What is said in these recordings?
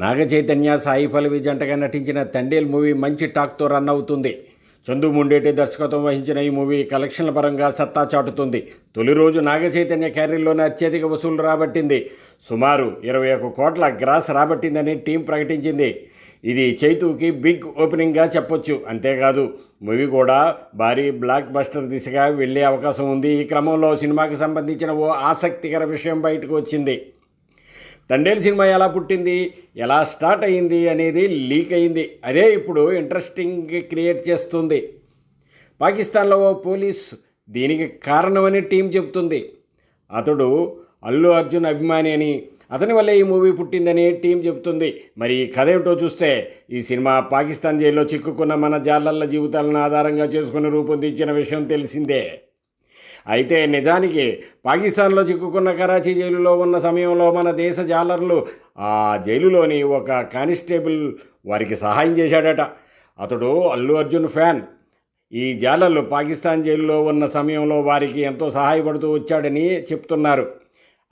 నాగ చైతన్య సాయి పల్లవి జంటగా నటించిన తండేల్ మూవీ మంచి టాక్తో రన్ అవుతుంది. చందు ముండేటి దర్శకత్వం వహించిన ఈ మూవీ కలెక్షన్ల పరంగా సత్తా చాటుతుంది. తొలి రోజు నాగ చైతన్య క్యారీర్లోనే అత్యధిక వసూలు రాబట్టింది. సుమారు ఇరవై ఒక కోట్ల గ్రాస్ రాబట్టిందని టీం ప్రకటించింది. ఇది చైతుకి బిగ్ ఓపెనింగ్గా చెప్పొచ్చు. అంతేకాదు మూవీ కూడా భారీ బ్లాక్ బస్టర్ దిశగా వెళ్ళే అవకాశం ఉంది. ఈ క్రమంలో సినిమాకి సంబంధించిన ఓ ఆసక్తికర విషయం బయటకు వచ్చింది. తండేల్ సినిమా ఎలా పుట్టింది ఎలా స్టార్ట్ అయ్యింది అనేది లీక్ అయింది అదే ఇప్పుడు ఇంట్రెస్టింగ్ క్రియేట్ చేస్తుంది. పాకిస్తాన్లో ఓ పోలీస్ దీనికి కారణమని టీం చెబుతుంది. అతడు అల్లు అర్జున్ అభిమాని అని అతని వల్లే ఈ మూవీ పుట్టిందని టీం చెబుతుంది. మరి ఈ కథ ఏమిటో చూస్తే ఈ సినిమా పాకిస్తాన్ జైల్లో చిక్కుకున్న మన జాలర్ల జీవితాలను ఆధారంగా చేసుకుని రూపొందించిన విషయం తెలిసిందే. అయితే నిజానికి పాకిస్తాన్లో చిక్కుకున్న కరాచీ జైలులో ఉన్న సమయంలో మన దేశ జాలర్లు ఆ జైలులోని ఒక కానిస్టేబుల్ వారికి సహాయం చేశాడట. అతడు అల్లు అర్జున్ ఫ్యాన్. ఈ జాలర్లు పాకిస్తాన్ జైలులో ఉన్న సమయంలో వారికి ఎంతో సహాయపడుతూ వచ్చాడని చెప్తున్నారు.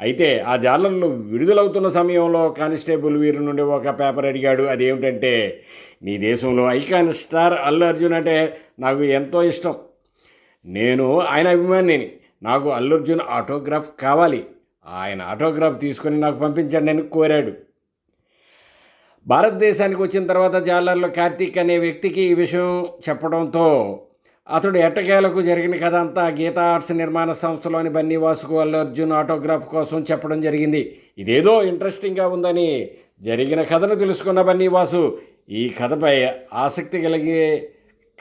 అయితే ఆ జాలర్లు విడుదలవుతున్న సమయంలో కానిస్టేబుల్ వీరి నుండి ఒక పేపర్ అడిగాడు. అదేమిటంటే నీ దేశంలో ఐకాన్ స్టార్ అల్లు అర్జున్ అంటే నాకు ఎంతో ఇష్టం. నేను ఆయన అభిమానిని నాకు అల్లు అర్జున్ ఆటోగ్రాఫ్ కావాలి. ఆయన ఆటోగ్రాఫ్ తీసుకొని నాకు పంపించండి అని కోరాడు. భారతదేశానికి వచ్చిన తర్వాత జాలర్లో కార్తీక్ అనే వ్యక్తికి ఈ విషయం చెప్పడంతో అతడు ఎట్టకేలకు జరిగిన కథ అంతా గీతా ఆర్ట్స్ నిర్మాణ సంస్థలోని బన్నీవాసుకు అల్లు అర్జున్ ఆటోగ్రాఫ్ కోసం చెప్పడం జరిగింది. ఇదేదో ఇంట్రెస్టింగ్గా ఉందని జరిగిన కథను తెలుసుకున్న బన్నీవాసు ఈ కథపై ఆసక్తి కలిగే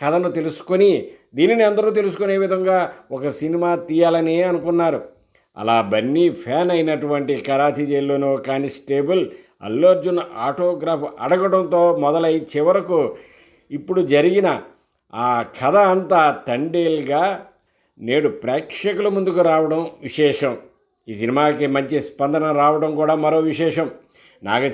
కథను తెలుసుకొని దీనిని అందరూ తెలుసుకునే విధంగా ఒక సినిమా తీయాలని అనుకున్నారు. అలా బన్నీ ఫ్యాన్ అయినటువంటి కరాచీ జైల్లోని కానిస్టేబుల్ అల్లు అర్జున్ ఆటోగ్రాఫ్ అడగడంతో మొదలై చివరకు ఇప్పుడు జరిగిన ఆ కథ అంతా తండేల్గా నేడు ప్రేక్షకుల ముందుకు రావడం విశేషం. ఈ సినిమాకి మంచి స్పందన రావడం కూడా మరో విశేషం. నాగ